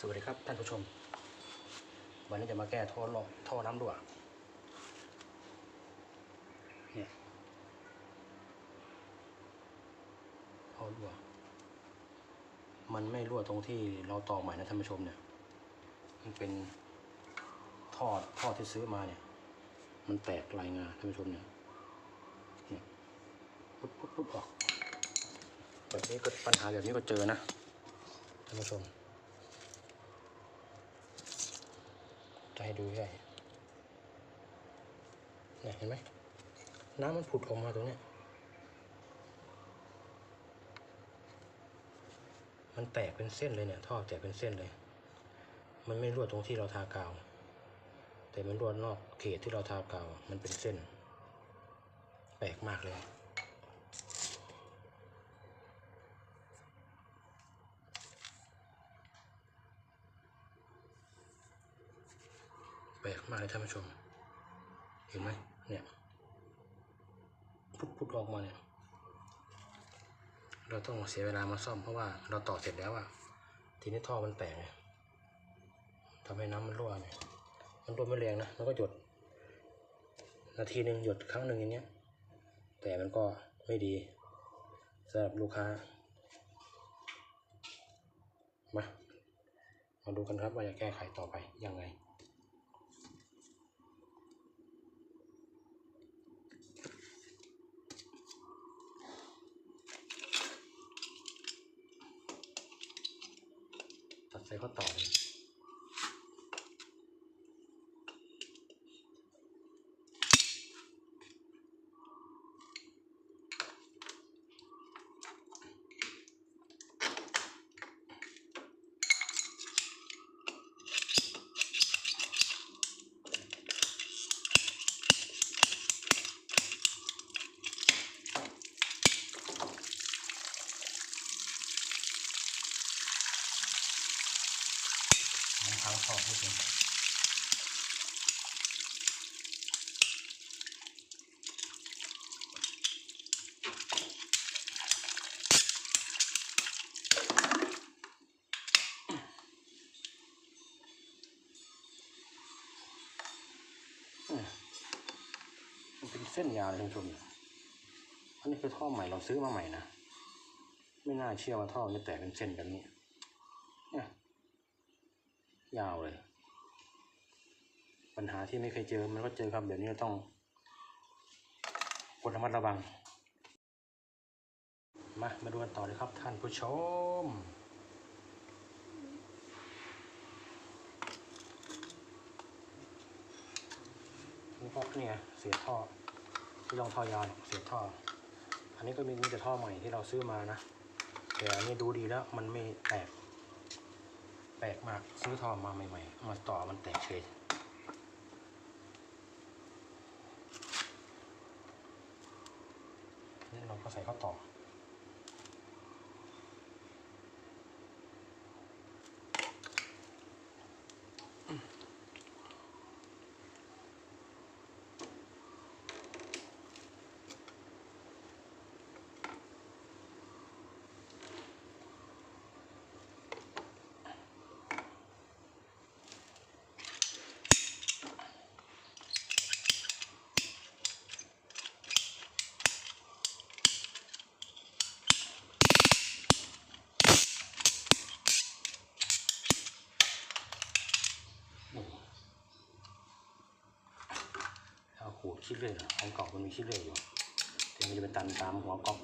สวัสดีครับท่านผู้ชม วันนี้จะมาแก้ท่อหลอท่อน้ำรั่วเนี่ยท่อรั่ว มันไม่รั่วตรงที่เราต่อใหม่นะท่านผู้ชมเนี่ย มันเป็นท่อท่อที่ซื้อมาเนี่ย มันแตกลายงาท่านผู้ชมเนี่ยเนี่ยปุ๊บปุ๊บปุ๊บออกแบบนี้ก็ปัญหาแบบนี้ก็เจอนะท่านผู้ชม จะ ให้ดูใหญ่เนี่ยเห็นไหมน้ำมันผุดออกมาตรงนี้มันแตกเป็นเส้นเลยเนี่ยท่อแตกเป็นเส้นเลย มันไม่รั่วตรงที่เราทากาว แต่มันรั่วนอกเขตที่เราทากาวมันเป็นเส้น แปลกมากเลย ลกมากเลยท่านผู้ชม เห็นไหมเนี่ยพุดพุดออกมาเนี่ย เราต้องเสียเวลามาซ่อมเพราะว่าเราต่อเสร็จแล้วอะทีนี้ท่อมันแตกไงทำให้น้ำมันรั่วเนี่ย มันรั่วไม่แรงนะ มันก็หยด นาทีหนึ่งหยดครั้งหนึ่งอย่างเงี้ย แต่มันก็ไม่ดีสำหรับลูกค้า มา มาดูกันครับว่าจะแก้ไขต่อไปยังไง ใส่ข้อต่อเลย น้ำค้าท่อนิดนึงเนี่ยมันเป็นเส้นยาวเลยท่านผู้ชมเนี่ยอันนี้คือท่อใหม่เราซื้อมาใหม่นะ ไม่น่าเชื่อว่าท่อจะแตกเป็นเส้นแบบนี้ ยาวเลย ปัญหาที่ไม่เคยเจอมันก็เจอครับเดี๋ยวนี้ต้องกดระมัดระวัง มามาดูกันต่อเลยครับท่านผู้ชม นี่พกเนี่ยเสียท่อที่ลองท่อยาวเนี่ยเสียท่อ อันนี้ก็มีมีแต่ท่อใหม่ที่เราซื้อมานะแต่อันนี้ดูดีแล้วมันไม่แตก แปลกมากซื้อทองมาใหม่ๆมาต่อมันแตกเฉยนี่เราก็ใส่เข้าต่อ เอา ขูดขี้เลื่อยเหรอของเก่ามันมีขี้เลื่อยอยู่เดี๋ยวมันจะไปตันตามหัวก๊อก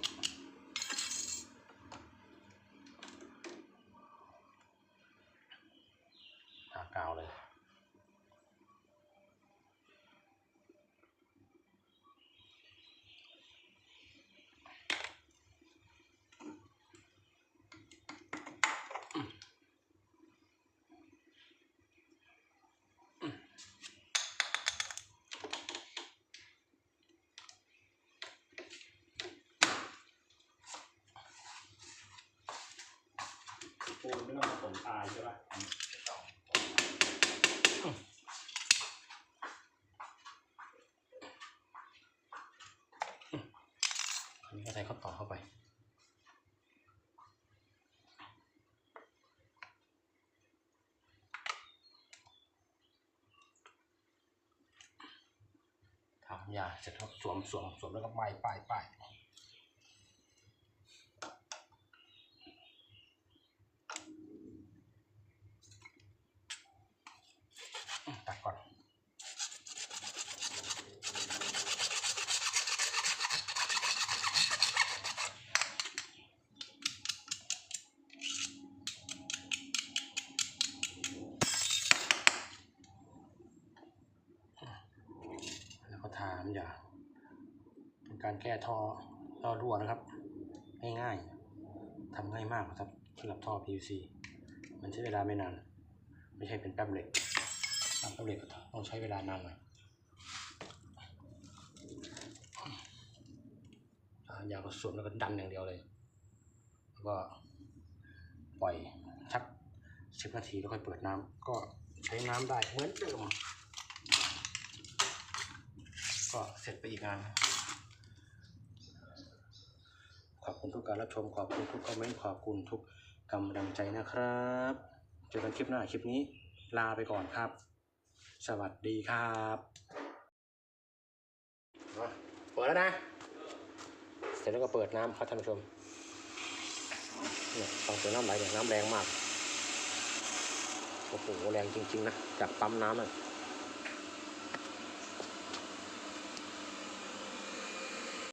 ใส่ขาต่อเข้าไป ทำยาเสร็จแล้วสวมสวมสวมแล้วก็ป้ายป้ป้ายาน้ำยาเป็นการแก้ท่อท่อรั่วนะครับ ง่ายๆทำง่ายมากครับสำหรับท่อ PVC มันใช้เวลาไม่นาน ไม่ใช่เป็นแป๊บเหล็กแป๊บเหล็กต้องใช้เวลานานหน่อยทายากสวมแล้วก็ดันอย่างเดียวเลย แล้วก็ปล่อยชักสิบนาทีแล้วค่อยเปิดน้ำก็ใช้น้ำได้เหมือนเดิม ก็เสร็จไปอีกงาน ขอบคุณทุกการรับชม ขอบคุณทุกคอมเมนต์ ขอบคุณทุกกำลังใจนะครับ เจอกันคลิปหน้า คลิปนี้ ลาไปก่อนครับ สวัสดีครับเปิดแล้วนะ เสร็จแล้วก็เปิดน้ำครับท่านผู้ชมเนี่ยฟังเสียงน้ำไหลเนี่ยน้ำแรงมาก โอ้โห แรงจริง ๆ นะ จากปั๊มน้ำอะ